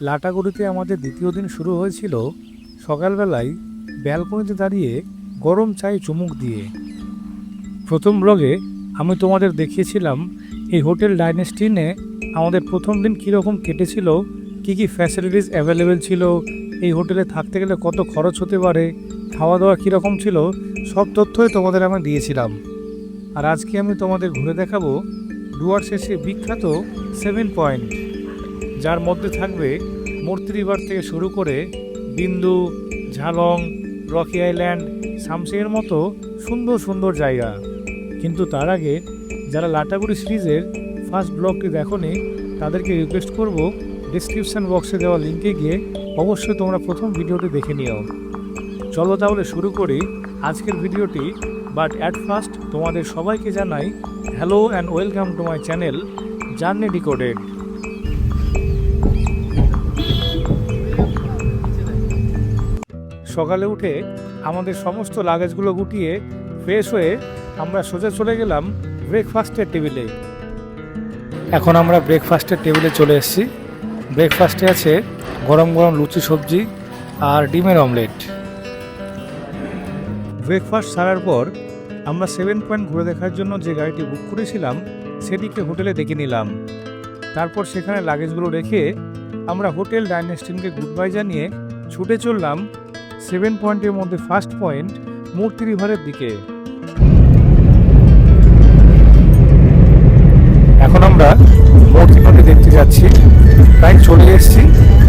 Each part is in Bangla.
লাটাগুড়িতে আমাদের দ্বিতীয় দিন শুরু হয়েছিল সকালবেলায় ব্যালকনিতে দাঁড়িয়ে গরম চায়ে চুমুক দিয়ে। প্রথম ব্লগে আমি তোমাদের দেখিয়েছিলাম এই হোটেল ডাইনেস্টিনে আমাদের প্রথম দিন কীরকম কেটেছিল, কী কী ফ্যাসিলিটিস অ্যাভেলেবেল ছিল, এই হোটেলে থাকতে গেলে কত খরচ হতে পারে খাওয়া দাওয়া কীরকম ছিল, সব তথ্যই তোমাদের আমি দিয়েছিলাম। আর আজকে আমি তোমাদের ঘুরে দেখাবো ডুয়ার শেষে বিখ্যাত সেভেন পয়েন্ট। যার মধ্যে থাকবে মূর্তি রিভার থেকে শুরু করে বিন্দু, ঝালং, রকি আইল্যান্ড সামসিংয়ের মতো সুন্দর সুন্দর জায়গা। কিন্তু তার আগে যারা লাটাগুড়ি সিরিজের ফার্স্ট ব্লগটি দেখোনি, তাদেরকে রিকোয়েস্ট করব ডিসক্রিপশান বক্সে দেওয়া লিঙ্কে গিয়ে অবশ্যই তোমরা প্রথম ভিডিওটি দেখে নিও। চলো তাহলে শুরু করি আজকের ভিডিওটি বাট অ্যাট ফার্স্ট তোমাদের সবাইকে জানাই hello and welcome to my channel journey decoded সকালে উঠে আমাদের সমস্ত লাগেজগুলো গুটিয়ে ফ্রেশ হয়ে আমরা সোজা চলে গেলাম ব্রেকফাস্টের টেবিলে এখন আমরা ব্রেকফাস্টের টেবিলে চলে এসেছি। ব্রেকফাস্টে আছে গরম গরম লুচি সবজি আর ডিমের অমলেট ব্রেকফাস্ট সারার পর আমরা সেভেন পয়েন্ট ঘুরে দেখার জন্য যে গাড়িটি বুক করেছিলাম, সেটিকে হোটেলে দেখে নিলাম। তারপর সেখানে লাগেজগুলো রেখে আমরা হোটেল ডাইনেস্টিনকে গুড বাই জানিয়ে ছুটে চললাম সেভেন পয়েন্টের মধ্যে ফার্স্ট পয়েন্ট মূর্তি রিভারের দিকে। এখন আমরা মূর্তি নদী দেখতে যাচ্ছি। প্রায় চলে এসেছি।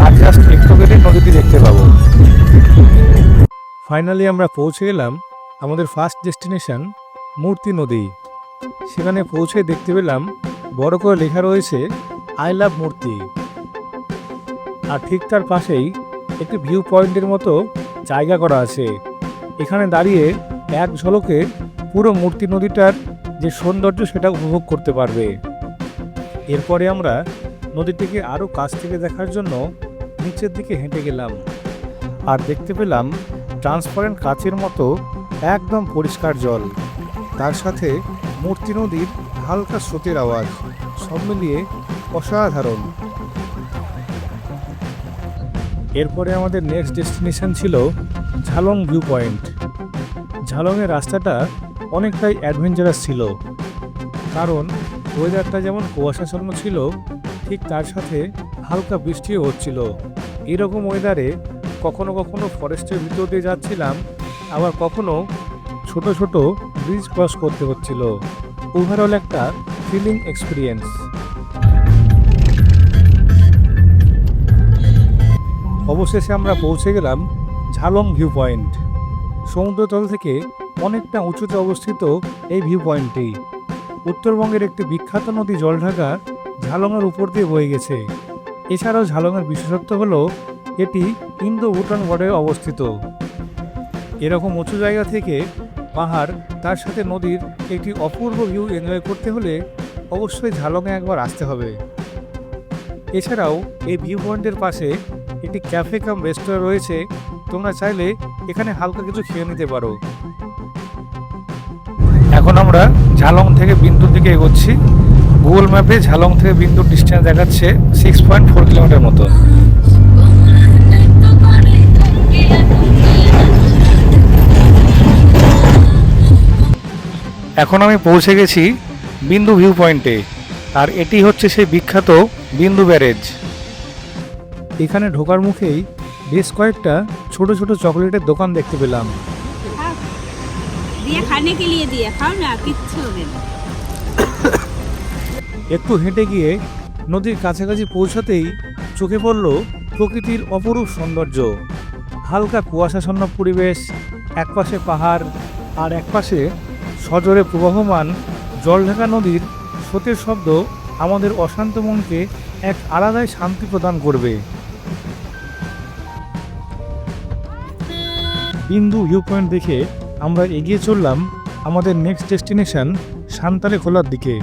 আর জাস্ট একটু গেলে নদীটি দেখতে পাবো। ফাইনালি আমরা পৌঁছে গেলাম আমাদের ফার্স্ট ডেস্টিনেশন মূর্তি নদী। সেখানে পৌঁছে দেখতে পেলাম বড় করে লেখা রয়েছে আই লাভ মূর্তি। আর ঠিক তার পাশেই একটি ভিউ পয়েন্টের মতো জায়গা করা আছে। এখানে দাঁড়িয়ে এক ঝলকে পুরো মূর্তি নদীটার যে সৌন্দর্য সেটা উপভোগ করতে পারবে। এরপরে আমরা নদীটিকে আরও কাছ থেকে দেখার জন্য নিচের দিকে হেঁটে গেলাম। আর দেখতে পেলাম ট্রান্সপারেন্ট কাচের মতো একদম পরিষ্কার জল। তার সাথে মূর্তি নদীর হালকা স্রোতের আওয়াজ, সব মিলিয়ে অসাধারণ। এরপরে আমাদের নেক্সট ডেস্টিনেশন ছিল ঝালং ভিউ পয়েন্ট ঝালংয়ের রাস্তাটা অনেকটাই অ্যাডভেঞ্চারাস ছিল। কারণ ওয়েদারটা যেমন কুয়াশাচ্ছন্ন ছিল, ঠিক তার সাথে হালকা বৃষ্টিও হচ্ছিল। এরকম ওয়েদারে কখনো কখনো ফরেস্টের ভিতর দিয়ে যাচ্ছিলাম, আবার কখনো ছোট ছোট ব্রিজ ক্রস করতে হচ্ছিল। ওভারঅল একটা ফিলিং এক্সপিরিয়েন্স অবশেষে আমরা পৌঁছে গেলাম ঝালং ভিউ পয়েন্ট সমুদ্রতল থেকে অনেকটা উঁচুতে অবস্থিত এই ভিউ পয়েন্টটি উত্তরবঙ্গের একটি বিখ্যাত নদী জলঢাকা ঝালংয়ের উপর দিয়ে বয়ে গেছে। এছাড়াও ঝালংয়ের বিশেষত্ব হলো এটি ইন্দো ভুটান বর্ডারে অবস্থিত। এরকম উঁচু জায়গা থেকে পাহাড়, তার সাথে নদীর একটি অপূর্ব ভিউ এনজয় করতে হলে অবশ্যই ঝালংয়ে একবার আসতে হবে। এছাড়াও এই ভিউ পয়েন্টের পাশে একটি ক্যাফে কাম রেস্টুরেন্ট রয়েছে। তোমরা চাইলে এখানে হালকা কিছু খেয়ে নিতে পারো। এখন আমরা ঝালং থেকে বিন্দুর দিকে এগোচ্ছি। গুগল ম্যাপে ঝালং থেকে বিন্দুর ডিস্টেন্স দেখাচ্ছে সিক্স পয়েন্ট ফোর কিলোমিটার মতো। এখন আমি পৌঁছে গেছি বিন্দু ভিউ পয়েন্টে আর এটি হচ্ছে সেই বিখ্যাত বিন্দু ব্যারেজ। এখানে ঢোকার মুখেই বেশ কয়েকটা ছোট ছোট চকলেটের দোকান দেখতে পেলাম। একটু হেঁটে গিয়ে নদীর কাছাকাছি পৌঁছাতেই চোখে পড়ল প্রকৃতির অপরূপ সৌন্দর্য। হালকা কুয়াশাসন্ন পরিবেশ একপাশে পাহাড় আর একপাশে সজরে প্রবাহমান জলঢাকা নদীর স্রোতের শব্দ আমাদের অশান্ত মনকে এক আলাদাই শান্তি প্রদান করবে। বিন্দু ভিউ পয়েন্ট দেখে আমরা এগিয়ে চললাম আমাদের নেক্সট ডেস্টিনেশন সান্তালে খোলার দিকে।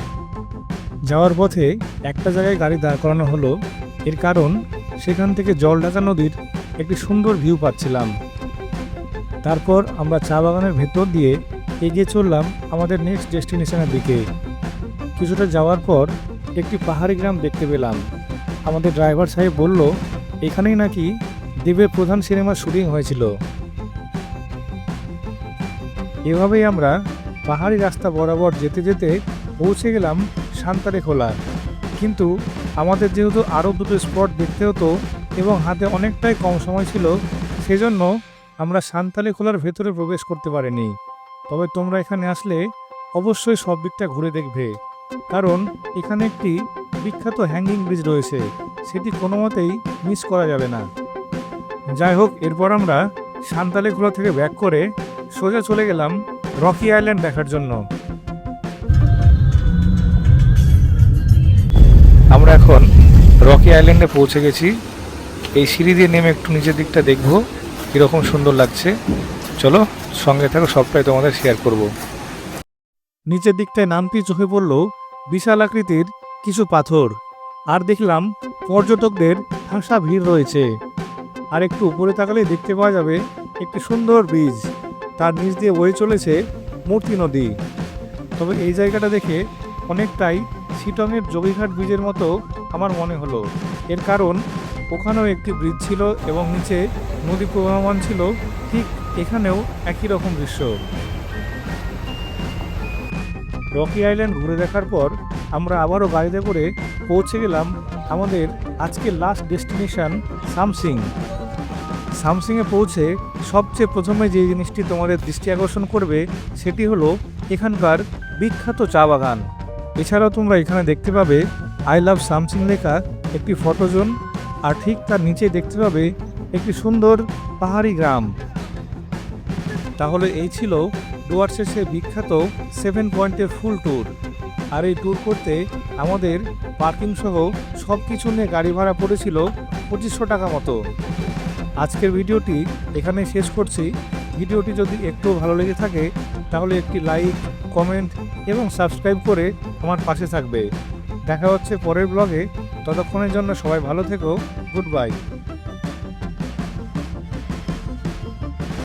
যাওয়ার পথে একটা জায়গায় গাড়ি দাঁড় করানো হলো। এর কারণ, সেখান থেকে জল জলঢাকা নদীর একটি সুন্দর ভিউ পাচ্ছিলাম। তারপর আমরা চা বাগানের ভেতর দিয়ে এগিয়ে চললাম আমাদের নেক্সট ডেস্টিনেশনের দিকে। কিছুটা যাওয়ার পর একটি পাহাড়ি গ্রাম দেখতে পেলাম। আমাদের ড্রাইভার সাহেব বলল, এখানেই নাকি দেবের প্রধান সিনেমার শুটিং হয়েছিল। এভাবেই আমরা পাহাড়ি রাস্তা বরাবর যেতে যেতে পৌঁছে গেলাম সান্তারে খোলা। কিন্তু আমাদের যেহেতু আরও দুটো স্পট দেখতে হতো এবং হাতে অনেকটাই কম সময় ছিল, সেজন্য আমরা সান্তালে খোলার ভেতরে প্রবেশ করতে পারিনি। তবে তোমরা এখানে আসলে অবশ্যই সব দিকটা ঘুরে দেখবে। কারণ এখানে একটি বিখ্যাত হ্যাঙ্গিং ব্রিজ রয়েছে, সেটি কোনো মতেই মিস করা যাবে না। যাই হোক, এরপর আমরা সান্তালে খোলা থেকে ব্যাক করে সোজা চলে গেলাম রকি আইল্যান্ড দেখার জন্য। আমরা এখন রকি আইল্যান্ডে পৌঁছে গেছি। এই সিঁড়ি দিয়ে নেমে একটু নিচের দিকটা দেখব, কীরকম সুন্দর লাগছে। চলো, সঙ্গে থাকো, সবটাই তোমাদের শেয়ার করব। নিচের দিকটায় নামতেই চোখে পড়ল বিশাল আকৃতির কিছু পাথর। আর দেখলাম পর্যটকদের ঠাসা ভিড় রয়েছে। আর একটু উপরে তাকালেই দেখতে পাওয়া যাবে একটি সুন্দর ব্রিজ তার নিচ দিয়ে বয়ে চলেছে মূর্তি নদী। তবে এই জায়গাটা দেখে অনেকটাই শিটংয়ের যোগীঘাট ব্রিজের মতো আমার মনে হলো। এর কারণ, ওখানেও একটি ব্রিজ ছিল এবং নিচে নদী প্রবাহমান ছিল, ঠিক এখানেও একই রকম দৃশ্য। রকি আইল্যান্ড ঘুরে দেখার পর আমরা আবারও গাড়িতে করে পৌঁছে গেলাম আমাদের আজকের লাস্ট ডেস্টিনেশন সামসিং। সামসিংয়ে পৌঁছে সবচেয়ে প্রথমে যে জিনিসটি তোমাদের দৃষ্টি আকর্ষণ করবে, সেটি হলো এখানকার বিখ্যাত চা বাগান। এছাড়াও তোমরা এখানে দেখতে পাবে আই লাভ সামসিং লেখা একটি ফটোজোন, আর ঠিক তার নিচে দেখতে পাবে একটি সুন্দর পাহাড়ি গ্রাম। তাহলে এই ছিল ডুয়ার শেষে বিখ্যাত সেভেন পয়েন্টের ফুল ট্যুর। আর এই ট্যুর করতে আমাদের পার্কিং সহ সব কিছু নিয়ে গাড়ি ভাড়া পড়েছিল পঁচিশশো টাকা মতো। আজকের ভিডিওটি এখানে শেষ করছি। ভিডিওটি যদি একটু ভালো লেগে থাকে, তাহলে একটি লাইক, কমেন্ট এবং সাবস্ক্রাইব করে আমার পাশে থাকবে। দেখা হচ্ছে পরের ব্লগে। ততক্ষণের জন্য সবাই ভালো থেকো। Good bye.